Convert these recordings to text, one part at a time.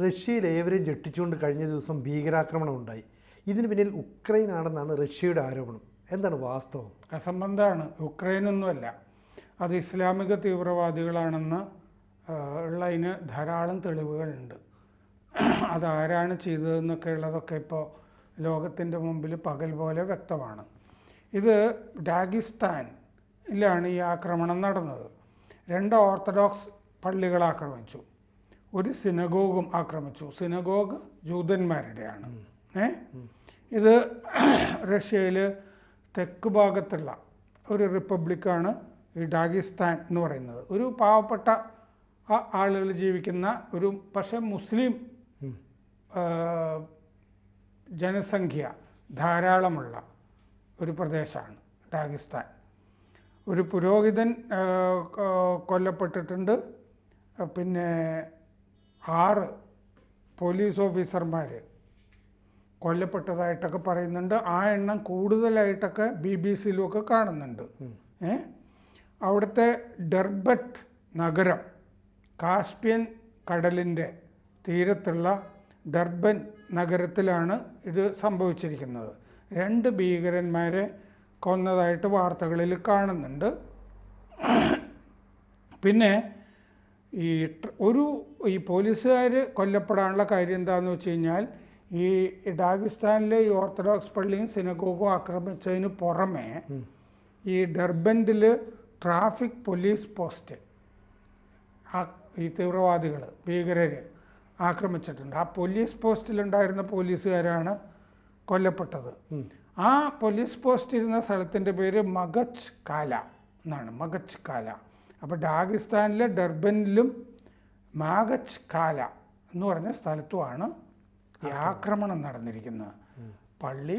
റഷ്യയിൽ ഏവരെയും ഞെട്ടിച്ചുകൊണ്ട് കഴിഞ്ഞ ദിവസം ഭീകരാക്രമണം ഉണ്ടായി. ഇതിന് പിന്നിൽ ഉക്രൈൻ ആണെന്നാണ് റഷ്യയുടെ ആരോപണം. എന്താണ് വാസ്തവം? അസംബന്ധമാണ്. ഉക്രൈനൊന്നുമല്ല. അത് ഇസ്ലാമിക തീവ്രവാദികളാണെന്ന് ഉള്ളതിന് ധാരാളം തെളിവുകളുണ്ട്. അതാരാണ് ചെയ്തതെന്നൊക്കെ ഉള്ളതൊക്കെ ഇപ്പോൾ ലോകത്തിന്റെ മുമ്പിൽ പകൽ പോലെ വ്യക്തമാണ്. ഇത് ഡാഗിസ്ഥാനിലാണ് ഈ ആക്രമണം നടന്നത്. രണ്ട് ഓർത്തഡോക്സ് പള്ളികൾ ആക്രമിച്ചു. ഒരു സിനഗോഗും ആക്രമിച്ചു. സിനഗോഗ് ജൂതന്മാരുടെയാണ്. ഏ? ഇത് റഷ്യയിൽ തെക്ക് ഭാഗത്തുള്ള ഒരു റിപ്പബ്ലിക്കാണ് ഈ ഡാഗിസ്ഥാൻ എന്ന് പറയുന്നത്. ഒരു പാവപ്പെട്ട ആ- ആളുകൾ ജീവിക്കുന്ന ഒരു പക്ഷേ മുസ്ലിം ജനസംഖ്യ ധാരാളമുള്ള ഒരു പ്രദേശമാണ് ഡാഗിസ്ഥാൻ. ഒരു പുരോഹിതൻ കൊല്ലപ്പെട്ടിട്ടുണ്ട്. പിന്നെ ആറ് പോലീസ് ഓഫീസർമാർ കൊല്ലപ്പെട്ടതായിട്ടൊക്കെ പറയുന്നുണ്ട്. ആ എണ്ണം കൂടുതലായിട്ടൊക്കെ ബി ബി സിയിലുമൊക്കെ കാണുന്നുണ്ട്. ഏ? അവിടുത്തെ ഡെർബറ്റ് നഗരം കാസ്പിയൻ കടലിന്റെ തീരത്തുള്ള ഡർബൻ നഗരത്തിലാണ് ഇത് സംഭവിച്ചിരിക്കുന്നത്. രണ്ട് ഭീകരന്മാരെ കൊന്നതായിട്ട് വാർത്തകളിൽ കാണുന്നുണ്ട്. പിന്നെ ഈ ഒരു ഈ പോലീസുകാർ കൊല്ലപ്പെടാനുള്ള കാര്യം എന്താണെന്ന് വെച്ച് കഴിഞ്ഞാൽ ഈ ഡാഗിസ്ഥാനിലെ ഈ ഓർത്തഡോക്സ് പള്ളിയും സിനഗോഗും ആക്രമിച്ചതിന് പുറമെ ഈ ഡർബൻഡിൽ ട്രാഫിക് പോലീസ് പോസ്റ്റ് ആ ഈ തീവ്രവാദികൾ ഭീകരർ ആക്രമിച്ചിട്ടുണ്ട്. ആ പോലീസ് പോസ്റ്റിലുണ്ടായിരുന്ന പോലീസുകാരാണ് കൊല്ലപ്പെട്ടത്. ആ പോലീസ് പോസ്റ്റ് ഇരുന്ന സ്ഥലത്തിന്റെ പേര് മഗച്ച് കാല എന്നാണ്. മഗച്ച് കാല. അപ്പോൾ ഡാഗിസ്ഥാനിലെ ഡർബനിലും മാഗച്ച് കാല എന്ന് പറഞ്ഞ സ്ഥലത്തുമാണ് ഈ ആക്രമണം നടന്നിരിക്കുന്നത്. പള്ളി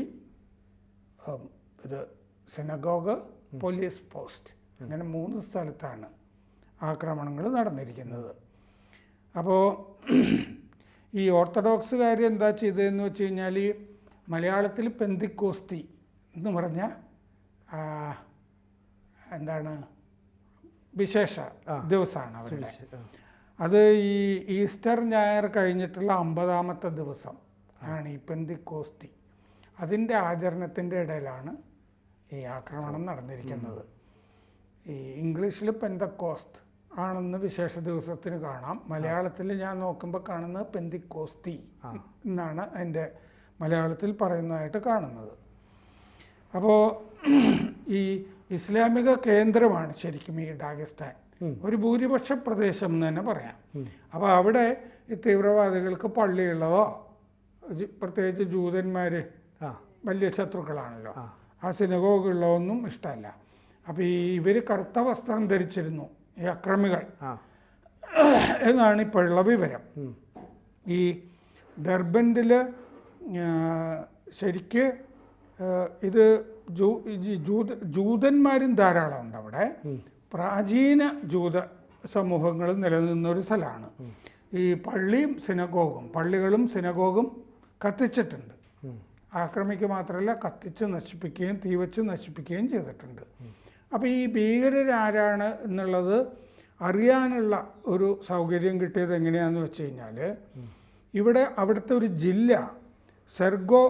ഇത് സിനഗോഗ് പോലീസ് പോസ്റ്റ് അങ്ങനെ മൂന്ന് സ്ഥലത്താണ് ആക്രമണങ്ങൾ നടന്നിരിക്കുന്നത്. അപ്പോൾ ഈ ഓർത്തഡോക്സ് കാര്യം എന്താ ചെയ്തതെന്ന് വെച്ച് കഴിഞ്ഞാൽ ഈ മലയാളത്തിൽ പെന്തിക്കോസ്തി എന്ന് പറഞ്ഞ എന്താണ് വിശേഷ ദിവസമാണ് അവരുടെ. അത് ഈ ഈസ്റ്റർ ഞായർ കഴിഞ്ഞിട്ടുള്ള അമ്പതാമത്തെ ദിവസം ആണ് ഈ പെന്തിക്കോസ്തി. അതിന്റെ ആചരണത്തിന്റെ ഇടയിലാണ് ഈ ആക്രമണം നടന്നിരിക്കുന്നത്. ഈ ഇംഗ്ലീഷിൽ പെന്തക്കോസ്റ്റ് ആണെന്ന് വിശേഷ ദിവസത്തിന് കാണാം. മലയാളത്തിൽ ഞാൻ നോക്കുമ്പോൾ കാണുന്നത് പെന്തിക്കോസ്തി എന്നാണ് അതിന്റെ മലയാളത്തിൽ പറയുന്നതായിട്ട് കാണുന്നത്. അപ്പോൾ ഈ ഇസ്ലാമിക കേന്ദ്രമാണ് ശരിക്കും ഈ ഡാഗിസ്ഥാൻ. ഒരു ഭൂരിപക്ഷ പ്രദേശം എന്ന് തന്നെ പറയാം. അപ്പോൾ അവിടെ ഈ തീവ്രവാദികൾക്ക് പള്ളിയുള്ളതോ പ്രത്യേകിച്ച് ജൂതന്മാർ വലിയ ശത്രുക്കളാണല്ലോ. ആ. സിനഗോഗുള്ളതൊന്നും ഇഷ്ടമല്ല. അപ്പോൾ ഈ ഇവർ കറുത്ത വസ്ത്രം ധരിച്ചിരുന്നു ഈ അക്രമികൾ. എന്നാണ് ഇപ്പോഴുള്ള വിവരം. ഈ ഡർബൻഡിൽ ശരിക്ക് ഇത് ജൂത ജൂതന്മാരും ധാരാളം ഉണ്ട് അവിടെ പ്രാചീന ജൂത സമൂഹങ്ങൾ നിലനിന്ന ഒരു സ്ഥലമാണ് ഈ പള്ളിയും സിനഗോഗും പള്ളികളും സിനഗോഗും കത്തിച്ചിട്ടുണ്ട്. ആക്രമിക്കുക മാത്രമല്ല കത്തിച്ച് നശിപ്പിക്കുകയും തീവച്ച് നശിപ്പിക്കുകയും ചെയ്തിട്ടുണ്ട്. അപ്പോൾ ഈ ഭീകരരാരാണ് എന്നുള്ളത് അറിയാനുള്ള ഒരു സൗകര്യം കിട്ടിയത് എങ്ങനെയാണെന്ന് വെച്ച് കഴിഞ്ഞാൽ ഇവിടെ അവിടുത്തെ ഒരു ജില്ല സെർഗോ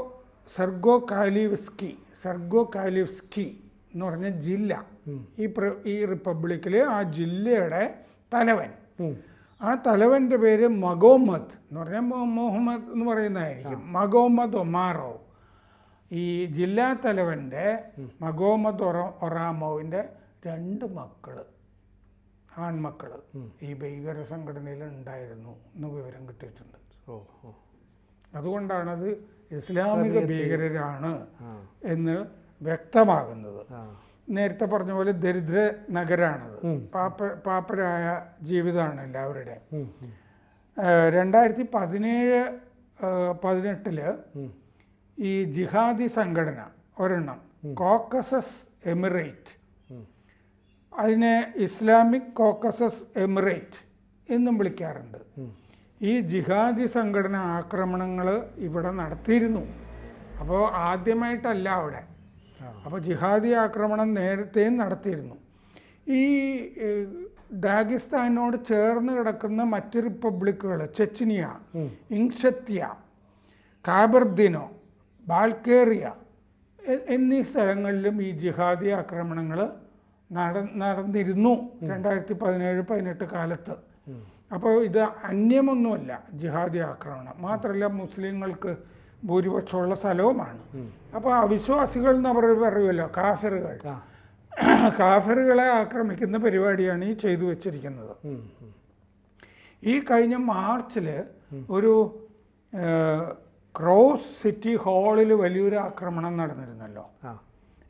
സെർഗോ കാലിവ്സ്കി സെർഗോ കാലിഫ്സ്കി എന്ന് പറഞ്ഞ ജില്ല. ഈ ഈ റിപ്പബ്ലിക്കിലെ ആ ജില്ലയുടെ തലവൻ. ആ തലവന്റെ പേര് മഗോമത് എന്ന് പറഞ്ഞാൽ മുഹമ്മദ് എന്ന് പറയുന്നതായിരിക്കും. മഗോമദ് ഒമാറോ. ഈ ജില്ലാ തലവന്റെ മഗോമദ് ഒറ ഒറാമോവിന്റെ രണ്ട് മക്കൾ. ആൺമക്കൾ ഈ ഭീകര സംഘടനയിൽ ഉണ്ടായിരുന്നു എന്ന് വിവരം കിട്ടിയിട്ടുണ്ട്. അതുകൊണ്ടാണത് ഇസ്ലാമിക ഭീകരരാണ് എന്ന് വ്യക്തമാകുന്നത്. നേരത്തെ പറഞ്ഞ പോലെ ദരിദ്ര നഗരാണത്. പാപ്പ പാപ്പരായ ജീവിതമാണ് എല്ലാവരുടെ. രണ്ടായിരത്തി പതിനേഴ് പതിനെട്ടിൽ ഈ ജിഹാദി സംഘടന ഒരെണ്ണം കോക്കസസ് എമിറേറ്റ്. അതിനെ ഇസ്ലാമിക് കോക്കസസ് എമിറേറ്റ് എന്നും വിളിക്കാറുണ്ട്. ഈ ജിഹാദി സംഘടന ആക്രമണങ്ങൾ ഇവിടെ നടത്തിയിരുന്നു. അപ്പോൾ ആദ്യമായിട്ടല്ല അവിടെ. അപ്പോൾ ജിഹാദി ആക്രമണം നേരത്തെയും നടത്തിയിരുന്നു. ഈ ദാഗിസ്ഥാനോട് ചേർന്ന് കിടക്കുന്ന മറ്റ് റിപ്പബ്ലിക്കുകൾ ചെച്ചിനിയ ഇങ്ഷത്യ കാബർദിനോ ബാൽക്കേറിയ എന്നീ സ്ഥലങ്ങളിലും ഈ ജിഹാദി ആക്രമണങ്ങൾ നട നടന്നിരുന്നു രണ്ടായിരത്തി പതിനേഴ് പതിനെട്ട് കാലത്ത്. അപ്പോൾ ഇത് അന്യമൊന്നുമല്ല ജിഹാദി ആക്രമണം. മാത്രമല്ല മുസ്ലിങ്ങൾക്ക് ഭൂരിപക്ഷമുള്ള സ്ഥലവുമാണ്. അപ്പോൾ അവിശ്വാസികൾ എന്ന് അവർ പറയുമല്ലോ കാഫിറുകൾ. കാഫറുകളെ ആക്രമിക്കുന്ന പരിപാടിയാണ് ഈ ചെയ്തു വെച്ചിരിക്കുന്നത്. ഈ കഴിഞ്ഞ മാർച്ചിൽ ഒരു ക്രോസ് സിറ്റി ഹാളിൽ വലിയൊരു ആക്രമണം നടന്നിരുന്നല്ലോ.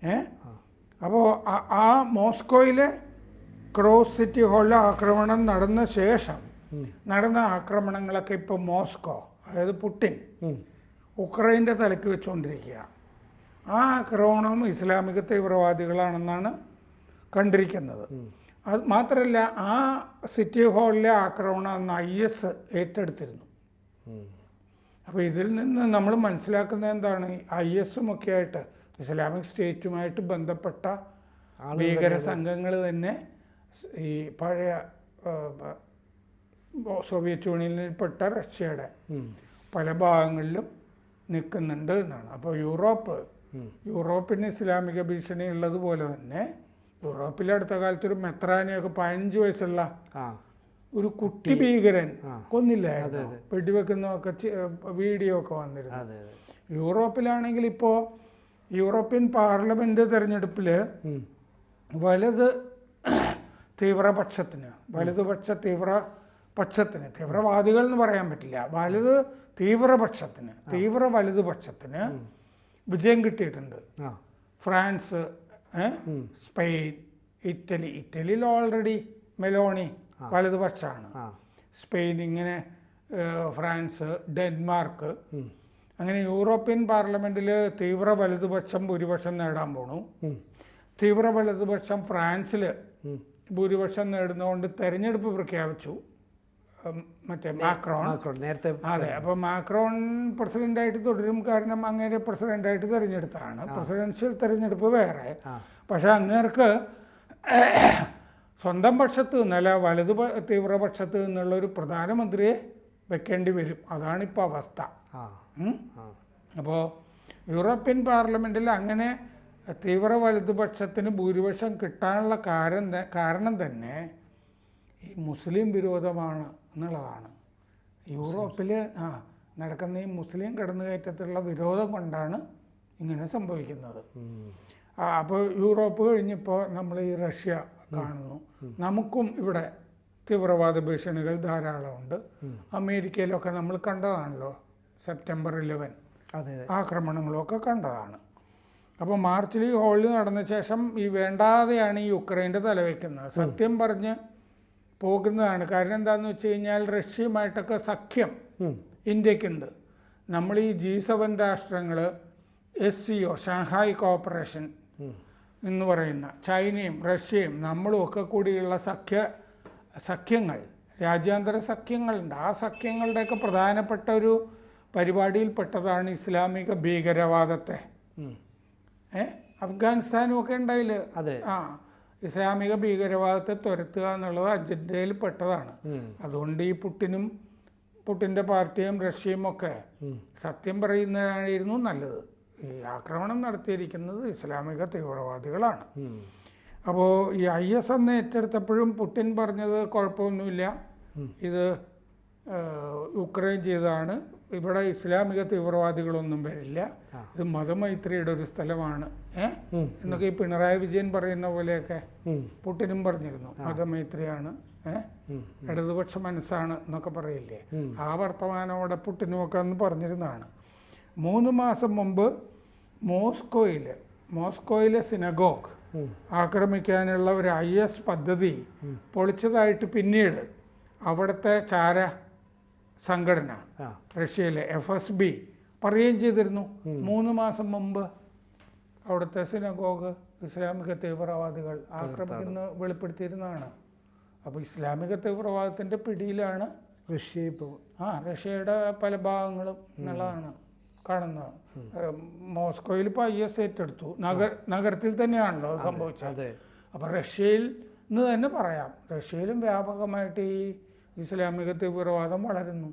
ഏ? അപ്പോൾ ആ മോസ്കോയിലെ ക്രോസ് സിറ്റി ഹാളിലെ ആക്രമണം നടന്ന ശേഷം നടന്ന ആക്രമണങ്ങളൊക്കെ ഇപ്പോൾ മോസ്കോ അതായത് പുട്ടിൻ. ഉക്രൈന്റെ തലയ്ക്ക് വെച്ചുകൊണ്ടിരിക്കുകയാണ് ആ ആക്രമണം ഇസ്ലാമിക തീവ്രവാദികളാണെന്നാണ് കണ്ടിരിക്കുന്നത്. അത് മാത്രമല്ല ആ സിറ്റി ഹാളിലെ ആക്രമണം അന്ന് ഐ എസ് ഏറ്റെടുത്തിരുന്നു. അപ്പോൾ ഇതിൽ നിന്ന് നമ്മൾ മനസ്സിലാക്കുന്നത് എന്താണ്? ഐ എസും ഒക്കെ ആയിട്ട് ഇസ്ലാമിക് സ്റ്റേറ്റുമായിട്ട് ബന്ധപ്പെട്ട ഭീകര സംഘങ്ങൾ തന്നെ ഈ പഴയ സോവിയറ്റ് യൂണിയനിൽപ്പെട്ട റഷ്യയുടെ പല ഭാഗങ്ങളിലും നിൽക്കുന്നുണ്ട് എന്നാണ്. അപ്പോൾ യൂറോപ്പ് യൂറോപ്പിന് ഇസ്ലാമിക ഭീഷണി ഉള്ളതുപോലെ തന്നെ യൂറോപ്പിലെ അടുത്ത കാലത്ത് ഒരു മെത്രാനിയൊക്കെ പതിനഞ്ച് വയസ്സുള്ള ഒരു കുട്ടി ഭീകരൻ. കൊന്നില്ലായിരുന്നു? വെടിവെക്കുന്നതൊക്കെ ചെ- വീഡിയോ ഒക്കെ വന്നിരുന്നു. യൂറോപ്പിലാണെങ്കിൽ ഇപ്പോൾ യൂറോപ്യൻ പാർലമെന്റ് തെരഞ്ഞെടുപ്പിൽ. വലത് തീവ്രപക്ഷത്തിന് വലതുപക്ഷ തീവ്രപക്ഷത്തിന് തീവ്രവാദികൾ എന്ന് പറയാൻ പറ്റില്ല. വലുത് തീവ്രപക്ഷത്തിന് തീവ്ര വലതുപക്ഷത്തിന് വിജയം കിട്ടിയിട്ടുണ്ട്. ഫ്രാൻസ്? Spain Italy. ഇറ്റലിയിൽ ഓൾറെഡി മെലോണി വലതുപക്ഷമാണ്. സ്പെയിൻ ഇങ്ങനെ ഫ്രാൻസ് ഡെൻമാർക്ക് അങ്ങനെ യൂറോപ്യൻ പാർലമെന്റിൽ തീവ്ര വലതുപക്ഷം ഭൂരിപക്ഷം നേടാൻ പോണു. തീവ്ര വലതുപക്ഷം ഫ്രാൻസിൽ. ഭൂരിപക്ഷം നേടുന്നതുകൊണ്ട് തെരഞ്ഞെടുപ്പ് പ്രഖ്യാപിച്ചു. മറ്റേ മാക്രോൺ. മാക്രോൺ നേരത്തെ അതെ അപ്പോൾ മാക്രോൺ പ്രസിഡന്റായിട്ട് തുടരും. കാരണം അങ്ങേരെ പ്രസിഡന്റായിട്ട് തിരഞ്ഞെടുത്താണ്. പ്രസിഡൻഷ്യൽ തിരഞ്ഞെടുപ്പ് വേറെ. പക്ഷേ അങ്ങേർക്ക് സ്വന്തം പക്ഷത്ത് നിന്നല്ല വലതു തീവ്രപക്ഷത്ത് നിന്നുള്ള ഒരു പ്രധാനമന്ത്രിയെ വെക്കേണ്ടി വരും. അതാണിപ്പോൾ അവസ്ഥ. അപ്പോൾ യൂറോപ്യൻ പാർലമെന്റിൽ അങ്ങനെ തീവ്ര വലതുപക്ഷത്തിന് ഭൂരിപക്ഷം കിട്ടാനുള്ള കാരണം കാരണം തന്നെ ഈ മുസ്ലിം വിരോധമാണ്. എന്നുള്ളതാണ് യൂറോപ്പിൽ ആ നടക്കുന്ന ഈ മുസ്ലിം കടന്നുകയറ്റത്തിലുള്ള വിരോധം കൊണ്ടാണ് ഇങ്ങനെ സംഭവിക്കുന്നത്. അപ്പോൾ യൂറോപ്പ് കഴിഞ്ഞപ്പോൾ നമ്മൾ ഈ റഷ്യ കാണുന്നു. നമുക്കും ഇവിടെ തീവ്രവാദ ഭീഷണികൾ ധാരാളമുണ്ട്. അമേരിക്കയിലൊക്കെ നമ്മൾ കണ്ടതാണല്ലോ സെപ്റ്റംബർ ഇലവൻ ആക്രമണങ്ങളൊക്കെ കണ്ടതാണ്. അപ്പോൾ മാർച്ചിൽ ഈ ഹോളിൽ നടന്ന ശേഷം ഈ വേണ്ടാതെയാണ് ഈ യുക്രൈന്റെ തലവെക്കുന്നത്. സത്യം പറഞ്ഞ് പോകുന്നതാണ്. കാരണം എന്താണെന്ന് വെച്ച് കഴിഞ്ഞാൽ റഷ്യയുമായിട്ടൊക്കെ സഖ്യം. ഇന്ത്യക്കുണ്ട് നമ്മൾ ഈ ജി സെവൻ രാഷ്ട്രങ്ങൾ S C O Shanghai Cooperation എന്ന് പറയുന്ന ചൈനയും റഷ്യയും നമ്മളും ഒക്കെ കൂടിയുള്ള സഖ്യ സഖ്യങ്ങൾ രാജ്യാന്തര സഖ്യങ്ങളുണ്ട്. ആ സഖ്യങ്ങളുടെയൊക്കെ പ്രധാനപ്പെട്ട ഒരു പരിപാടിയിൽപ്പെട്ടതാണ് ഇസ്ലാമിക ഭീകരവാദത്തെ. ഏ? അഫ്ഗാനിസ്ഥാനും ഒക്കെ ഉണ്ടായില്ല? അതെ. ആ. ഇസ്ലാമിക ഭീകരവാദത്തെ തുരത്തുക എന്നുള്ളത് അജണ്ടയിൽ പെട്ടതാണ്. അതുകൊണ്ട് ഈ പുട്ടിനും പുട്ടിന്റെ പാർട്ടിയും റഷ്യയും ഒക്കെ സത്യം പറയുന്നതായിരുന്നു നല്ലത്. ഈ ആക്രമണം നടത്തിയിരിക്കുന്നത് ഇസ്ലാമിക തീവ്രവാദികളാണ്. അപ്പോൾ ഈ ഐ എസ് എന്ന് ഏറ്റെടുത്തപ്പോഴും പുടിൻ പറഞ്ഞത് കുഴപ്പമൊന്നുമില്ല. ഇത് യുക്രൈൻ ചെയ്തതാണ്. ഇവിടെ ഇസ്ലാമിക തീവ്രവാദികളൊന്നും വരില്ല. ഇത് മതമൈത്രിയുടെ ഒരു സ്ഥലമാണ്. ഏ? എന്നൊക്കെ ഈ പിണറായി വിജയൻ പറയുന്ന പോലെയൊക്കെ. പുട്ടിനും പറഞ്ഞിരുന്നു. മതമൈത്രിയാണ്. ഏ? ഇടതുപക്ഷ മനസ്സാണ് എന്നൊക്കെ പറയില്ലേ. ആ പുട്ടിനും പുട്ടിനുമൊക്കെ അന്ന് പറഞ്ഞിരുന്നതാണ്. മൂന്ന് മാസം മുമ്പ് മോസ്കോയിൽ മോസ്കോയിലെ സിനഗോഗ് ആക്രമിക്കാനുള്ള ഒരു ഐ എസ് പദ്ധതി പൊളിച്ചതായിട്ട് പിന്നീട് അവിടുത്തെ ചാര സംഘടന റഷ്യയിലെ എഫ് എസ് ബി പറയുകയും ചെയ്തിരുന്നു. മൂന്ന് മാസം മുമ്പ് അവിടുത്തെ സിനഗോഗ് ഇസ്ലാമിക തീവ്രവാദികൾ ആക്രമിക്കുന്ന വെളിപ്പെടുത്തിയിരുന്നതാണ്. അപ്പോൾ ഇസ്ലാമിക തീവ്രവാദത്തിന്റെ പിടിയിലാണ് റഷ്യ ഇപ്പോൾ. ആ റഷ്യയുടെ പല ഭാഗങ്ങളും എന്നുള്ളതാണ് കാണുന്നത്. മോസ്കോയിൽ ഇപ്പോൾ ഐ എസ് ഏറ്റെടുത്തു. നഗർ നഗരത്തിൽ തന്നെയാണല്ലോ സംഭവിച്ചത്. അപ്പോൾ റഷ്യയിൽ എന്ന് തന്നെ പറയാം. റഷ്യയിലും വ്യാപകമായിട്ട് ഈ ഇസ്ലാമിക തീവ്രവാദം വളരുന്നു.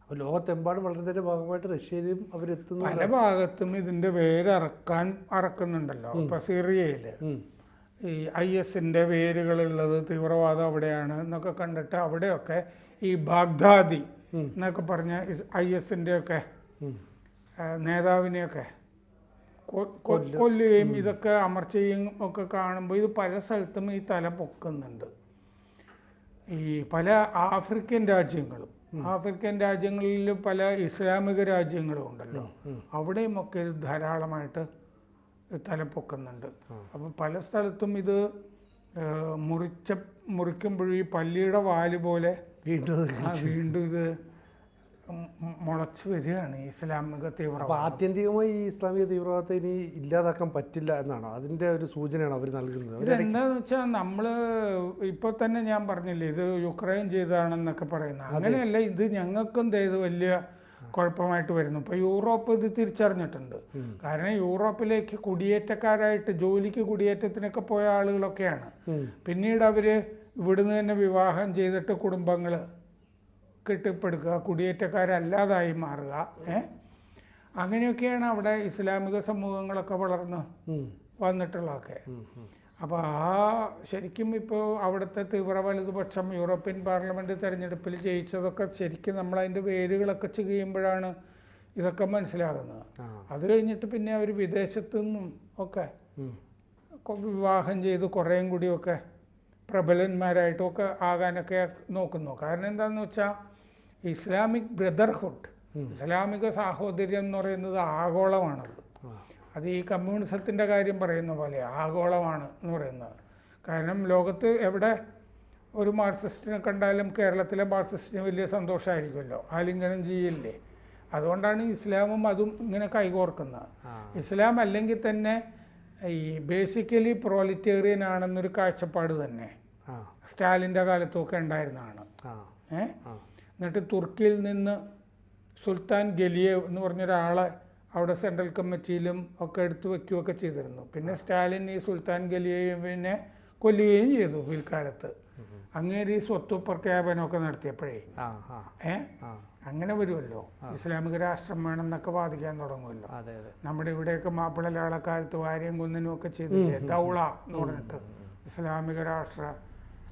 അപ്പോൾ ലോകത്തെമ്പാടും വളരുന്നതിന്റെ ഭാഗമായിട്ട് റഷ്യയിലും അവരെത്തുന്നു. പല ഭാഗത്തും ഇതിന്റെ വേരറക്കാൻ അറക്കുന്നുണ്ടല്ലോ ഇപ്പൊ സിറിയയിൽ. ഈ ഐ എസിന്റെ വേരുകളുള്ളത് തീവ്രവാദം അവിടെയാണ് എന്നൊക്കെ കണ്ടിട്ട് അവിടെയൊക്കെ ഈ ബാഗ്ദാദി എന്നൊക്കെ പറഞ്ഞ ഐ എസിന്റെയൊക്കെ നേതാവിനെയൊക്കെ കൊല്ലുകയും ഇതൊക്കെ അമർച്ചയും ഒക്കെ കാണുമ്പോൾ ഇത് പല സ്ഥലത്തും ഈ തല പൊക്കുന്നുണ്ട്. ഈ പല ആഫ്രിക്കൻ രാജ്യങ്ങളും ആഫ്രിക്കൻ രാജ്യങ്ങളിൽ പല ഇസ്ലാമിക രാജ്യങ്ങളും ഉണ്ടല്ലോ. അവിടെയും ഒക്കെ ഇത് ധാരാളമായിട്ട് തലപ്പൊക്കുന്നുണ്ട്. അപ്പം പല സ്ഥലത്തും ഇത് മുറിച്ച മുറിക്കുമ്പോഴും ഈ പല്ലിയുടെ വാൽ പോലെ വീണ്ടും വീണ്ടും ഇത് മുളച്ച് വരികയാണ് ഇസ്ലാമിക തീവ്രവാദം. ആത്യന്തികമായി ഈ ഇസ്ലാമിക തീവ്രവാദത്തെ ഇനി ഇല്ലാതാക്കാൻ പറ്റില്ല എന്നാണോ? അതിന്റെ ഒരു സൂചനയാണ് അവർ നൽകുന്നത്. അവർ ഇതെന്താന്ന് വെച്ചാൽ നമ്മൾ ഇപ്പോൾ തന്നെ ഞാൻ പറഞ്ഞില്ലേ ഇത് യുക്രൈൻ ചെയ്തതാണെന്നൊക്കെ പറയുന്നത് അങ്ങനെയല്ല ഇത് ഞങ്ങൾക്കും ചെയ്ത് വലിയ കുഴപ്പമായിട്ട് വരുന്നു. ഇപ്പോൾ യൂറോപ്പ് ഇത് തിരിച്ചറിഞ്ഞിട്ടുണ്ട്. കാരണം യൂറോപ്പിലേക്ക് കുടിയേറ്റക്കാരായിട്ട് ജോലിക്ക് കുടിയേറ്റത്തിനൊക്കെ പോയ ആളുകളൊക്കെയാണ്. പിന്നീട് അവർ ഇവിടുന്ന് തന്നെ വിവാഹം ചെയ്തിട്ട് കുടുംബങ്ങൾ കെട്ടിപ്പടുക്കുക കുടിയേറ്റക്കാരല്ലാതായി മാറുക ഏ അങ്ങനെയൊക്കെയാണ് അവിടെ ഇസ്ലാമിക സമൂഹങ്ങളൊക്കെ വളർന്ന്. വന്നിട്ടുള്ളതൊക്കെ. അപ്പോൾ ആ ശരിക്കും ഇപ്പോൾ അവിടുത്തെ തീവ്ര വലതുപക്ഷം യൂറോപ്യൻ പാർലമെന്റ് തെരഞ്ഞെടുപ്പിൽ ജയിച്ചതൊക്കെ ശരിക്കും നമ്മൾ അതിന്റെ വേരുകളൊക്കെ ചെയ്യുമ്പോഴാണ് ഇതൊക്കെ മനസ്സിലാകുന്നത്. അത് കഴിഞ്ഞിട്ട് പിന്നെ അവർ വിദേശത്തു നിന്നും ഒക്കെ. വിവാഹം ചെയ്ത് കുറേയും കൂടിയൊക്കെ പ്രബലന്മാരായിട്ടൊക്കെ ആകാനൊക്കെ നോക്കുന്നു കാരണം എന്താണെന്ന് വെച്ചാൽ ഇസ്ലാമിക് ബ്രദർഹുഡ് ഇസ്ലാമിക സാഹോദര്യം എന്ന് പറയുന്നത് ആഗോളമാണത്. അത് ഈ കമ്മ്യൂണിസത്തിന്റെ കാര്യം പറയുന്ന പോലെ ആഗോളമാണ് എന്ന് പറയുന്നത്. കാരണം ലോകത്ത് എവിടെ ഒരു മാർക്സിസ്റ്റിനെ കണ്ടാലും കേരളത്തിലെ മാർക്സിസ്റ്റിന് വലിയ സന്തോഷമായിരിക്കുമല്ലോ. ആലിംഗനം ചെയ്യില്ലേ? അതുകൊണ്ടാണ് ഇസ്ലാമും അതും ഇങ്ങനെ കൈകോർക്കുന്നത്. ഇസ്ലാം അല്ലെങ്കിൽ തന്നെ ഈ ബേസിക്കലി പ്രോലിറ്റേറിയൻ ആണെന്നൊരു കാഴ്ചപ്പാട് തന്നെ. സ്റ്റാലിന്റെ കാലത്തൊക്കെ ഉണ്ടായിരുന്നതാണ്. ആ. എന്നിട്ട് തുർക്കിയിൽ നിന്ന് സുൽത്താൻ ഗലിയേവ് എന്ന് പറഞ്ഞൊരാളെ അവിടെ സെൻട്രൽ കമ്മിറ്റിയിലും ഒക്കെ എടുത്തു വയ്ക്കുകയൊക്കെ ചെയ്തിരുന്നു. പിന്നെ സ്റ്റാലിൻ ഈ സുൽത്താൻ ഗലിയേവിനെ കൊല്ലുകയും ചെയ്തു പിൽക്കാലത്ത്. അങ്ങേര് ഈ സ്വത്ത് പ്രഖ്യാപനമൊക്കെ നടത്തിയപ്പോഴേ. ഏ? അങ്ങനെ വരുമല്ലോ. ഇസ്ലാമിക രാഷ്ട്രം വേണമെന്നൊക്കെ വാദിക്കാൻ തുടങ്ങുമല്ലോ. നമ്മുടെ ഇവിടെയൊക്കെ മാപ്പിള ലാളക്കാലത്ത് വാര്യം കുന്നിനും ഒക്കെ ചെയ്തില്ലേ? ദൗള എന്ന് പറഞ്ഞിട്ട്. ഇസ്ലാമിക രാഷ്ട്ര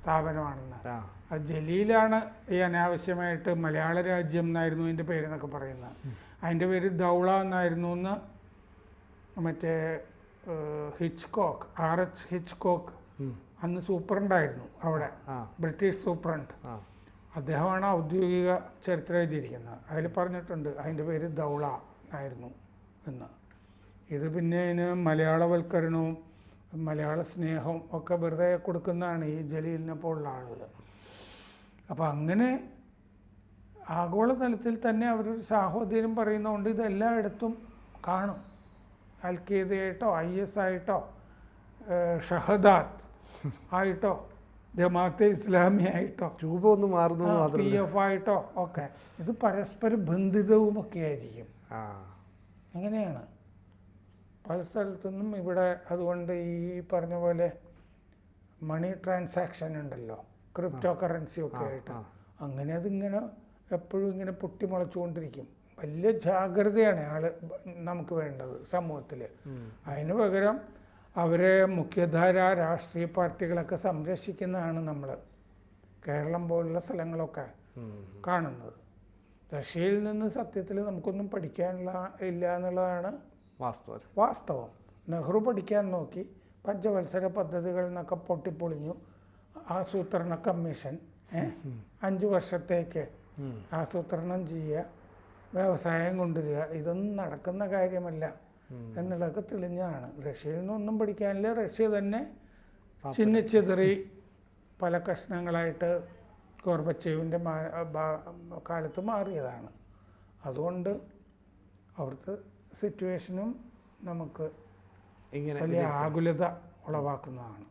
സ്ഥാപനമാണെന്ന് ആ. അത് ജലീലാണ് ഈ അനാവശ്യമായിട്ട് മലയാള രാജ്യം എന്നായിരുന്നു അതിന്റെ പേരെന്നൊക്കെ പറയുന്നത് അതിന്റെ പേര് ദൗള എന്നായിരുന്നു എന്ന് മറ്റേ ഹിച്ച്കോക്ക് ആർ എച്ച് ഹിച്ച്കോക്ക്. അന്ന് സൂപ്രണ്ടായിരുന്നു അവിടെ. British superintendent. അദ്ദേഹമാണ് ഔദ്യോഗിക ചരിത്രം എഴുതിയിരിക്കുന്നത് അതിൽ പറഞ്ഞിട്ടുണ്ട് അതിന്റെ പേര് ദൗള ആയിരുന്നു എന്ന് ഇത് പിന്നെ ഇതിന് മലയാളവൽക്കരണവും മലയാള സ്നേഹവും ഒക്കെ വെറുതെ കൊടുക്കുന്നതാണ് ഈ ജലീലിനെ പോലുള്ള ആളുകൾ. അപ്പോൾ അങ്ങനെ ആഗോളതലത്തിൽ തന്നെ അവരൊരു സാഹോദര്യം പറയുന്നതുകൊണ്ട് ഇതെല്ലായിടത്തും കാണും. അൽ ഖേദയായിട്ടോ ഐ എസ് ആയിട്ടോ ഷഹദാത്ത് ആയിട്ടോ ജമാഅത്തെ ഇസ്ലാമി ആയിട്ടോ രൂപ ഒന്ന് മാറുന്നു പി എഫ് ആയിട്ടോ ഒക്കെ. ഇത് പരസ്പര ബന്ധിതവുമൊക്കെ ആയിരിക്കും. ആ. അങ്ങനെയാണ്. പല സ്ഥലത്തുനിന്നും ഇവിടെ അതുകൊണ്ട് ഈ പറഞ്ഞ പോലെ മണി ട്രാൻസാക്ഷൻ ഉണ്ടല്ലോ. ക്രിപ്റ്റോ കറൻസി ഒക്കെ ആയിട്ട്. അങ്ങനെ അതിങ്ങനെ എപ്പോഴും ഇങ്ങനെ പൊട്ടിമുളച്ചുകൊണ്ടിരിക്കും. വലിയ ജാഗ്രതയാണ് ആൾ നമുക്ക് വേണ്ടത് സമൂഹത്തിൽ. അതിന് പകരം അവരെ മുഖ്യധാര രാഷ്ട്രീയ പാർട്ടികളൊക്കെ സംരക്ഷിക്കുന്നതാണ് നമ്മൾ കേരളം പോലുള്ള സ്ഥലങ്ങളൊക്കെ കാണുന്നത്. റഷ്യയിൽ നിന്ന് സത്യത്തിൽ നമുക്കൊന്നും പഠിക്കാനുള്ള ഇല്ല എന്നുള്ളതാണ് വാസ്തവം വാസ്തവം. നെഹ്റു പഠിക്കാൻ നോക്കി. പഞ്ചവത്സര പദ്ധതികൾ എന്നൊക്കെ പൊട്ടിപ്പൊളിഞ്ഞു. ആസൂത്രണ കമ്മീഷൻ അഞ്ചു വർഷത്തേക്ക്. ആസൂത്രണം ചെയ്യുക വ്യവസായം കൊണ്ടുവരിക ഇതൊന്നും നടക്കുന്ന കാര്യമല്ല എന്നുള്ളതൊക്കെ തെളിഞ്ഞതാണ്. റഷ്യയിൽ നിന്നൊന്നും പഠിക്കാനില്ല. റഷ്യ തന്നെ ചിന്നിച്ചെതിറി പല കഷ്ണങ്ങളായിട്ട് ഗോർബച്ചേവിന്റെ കാലത്ത് മാറിയതാണ്. അതുകൊണ്ട് അവിടുത്തെ സിറ്റുവേഷനും നമുക്ക് ഇങ്ങനെ വലിയ ആകുലത ഉളവാക്കുന്നതാണ്.